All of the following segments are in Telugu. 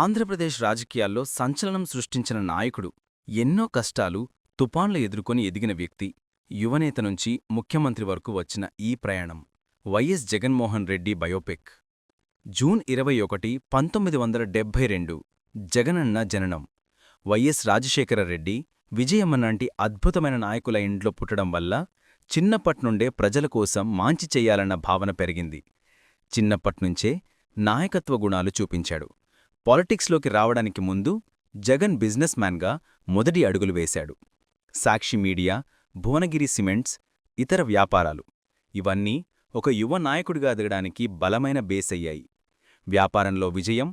ఆంధ్రప్రదేశ్ రాజకీయాల్లో సంచలనం సృష్టించిన నాయకుడు ఎన్నో కష్టాలు తుపాన్లు ఎదుర్కొని ఎదిగిన వ్యక్తి యువనేత నుంచి ముఖ్యమంత్రి వరకు వచ్చిన ఈ ప్రయాణం. Y S Jaganmohan Reddy biopic. June ఇరవై ఒకటి పంతొమ్మిది వందల డెబ్భై రెండు జగనన్న జననం. వైఎస్ రాజశేఖరరెడ్డి విజయమ్మనాంటి అద్భుతమైన నాయకుల ఇంట్లో పుట్టడం వల్ల చిన్నప్పట్నుండే ప్రజల కోసం మాంచి చెయ్యాలన్న భావన పెరిగింది. చిన్నప్పట్నుంచే నాయకత్వ గుణాలు చూపించాడు. పాలిటిక్స్లోకి రావడానికి ముందు జగన్ బిజినెస్ మ్యాన్గా మొదటి అడుగులు వేశాడు. సాక్షి మీడియా భువనగిరి సిమెంట్స్ ఇతర వ్యాపారాలు. ఇవన్నీ ఒక యువ నాయకుడిగా ఎదగడానికి బలమైన బేస్ అయ్యాయి. వ్యాపారంలో విజయం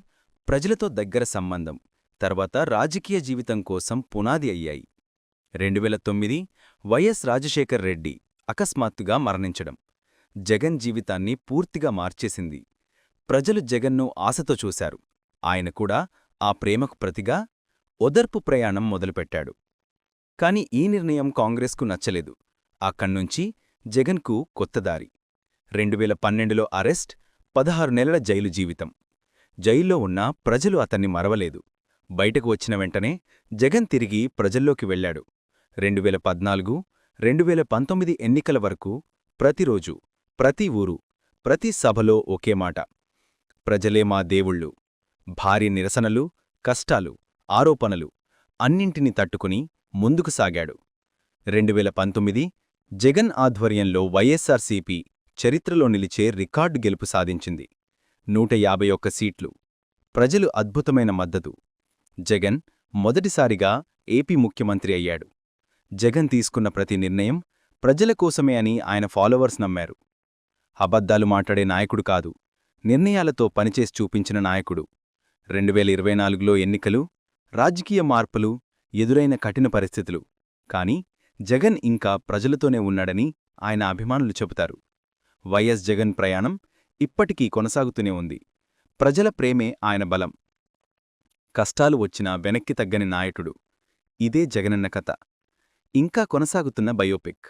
ప్రజలతో దగ్గర సంబంధం తర్వాత రాజకీయ జీవితం కోసం పునాది అయ్యాయి. రెండువేల తొమ్మిది వైఎస్ రాజశేఖర్ రెడ్డి అకస్మాత్తుగా మరణించడం జగన్ జీవితాన్ని పూర్తిగా మార్చేసింది. ప్రజలు జగన్ను ఆశతో చూశారు. ఆయన కూడా ఆ ప్రేమకు ప్రతిగా ఒదర్పు ప్రయాణం మొదలుపెట్టాడు. కాని ఈ నిర్ణయం కాంగ్రెస్కు నచ్చలేదు. అక్కడ్నుంచి జగన్కు కొత్తదారి రెండువేల పన్నెండులో అరెస్ట్ పదహారు నెలల జైలు జీవితం. జైల్లో ఉన్నా ప్రజలు అతన్ని మరవలేదు. బయటకు వచ్చిన వెంటనే జగన్ తిరిగి ప్రజల్లోకి వెళ్ళాడు రెండువేల పద్నాలుగు రెండువేల పంతొమ్మిది ఎన్నికల వరకు ప్రతిరోజు ప్రతి ఊరు ప్రతి సభలో ఒకే మాట. ప్రజలే మా దేవుళ్ళు. భారీ నిరసనలు కష్టాలు ఆరోపణలు అన్నింటినీ తట్టుకుని ముందుకు సాగాడు. రెండువేల పంతొమ్మిది జగన్ ఆధ్వర్యంలో వైఎస్సార్సీపీ చరిత్రలో నిలిచే రికార్డు గెలుపు సాధించింది. నూట యాభై ఒక్క సీట్లు. ప్రజలు అద్భుతమైన మద్దతు. జగన్ మొదటిసారిగా ఏపీ ముఖ్యమంత్రి అయ్యాడు. జగన్ తీసుకున్న ప్రతి నిర్ణయం ప్రజల కోసమే అని ఆయన ఫాలోవర్స్ నమ్మారు. అబద్ధాలు మాట్లాడే నాయకుడు కాదు నిర్ణయాలతో పనిచేసి చూపించిన నాయకుడు. రెండు వేల ఇరవై నాలుగులో ఎన్నికలు రాజకీయ మార్పులు ఎదురైన కఠిన పరిస్థితులు. కాని జగన్ ఇంకా ప్రజలతోనే ఉన్నాడని ఆయన అభిమానులు చెబుతారు. వైఎస్ జగన్ ప్రయాణం ఇప్పటికీ కొనసాగుతూనే ఉంది. ప్రజల ప్రేమే ఆయన బలం. కష్టాలు వచ్చినా వెనక్కి తగ్గని నాయకుడు. ఇదే జగనన్న కథ. ఇంకా కొనసాగుతున్న బయోపిక్.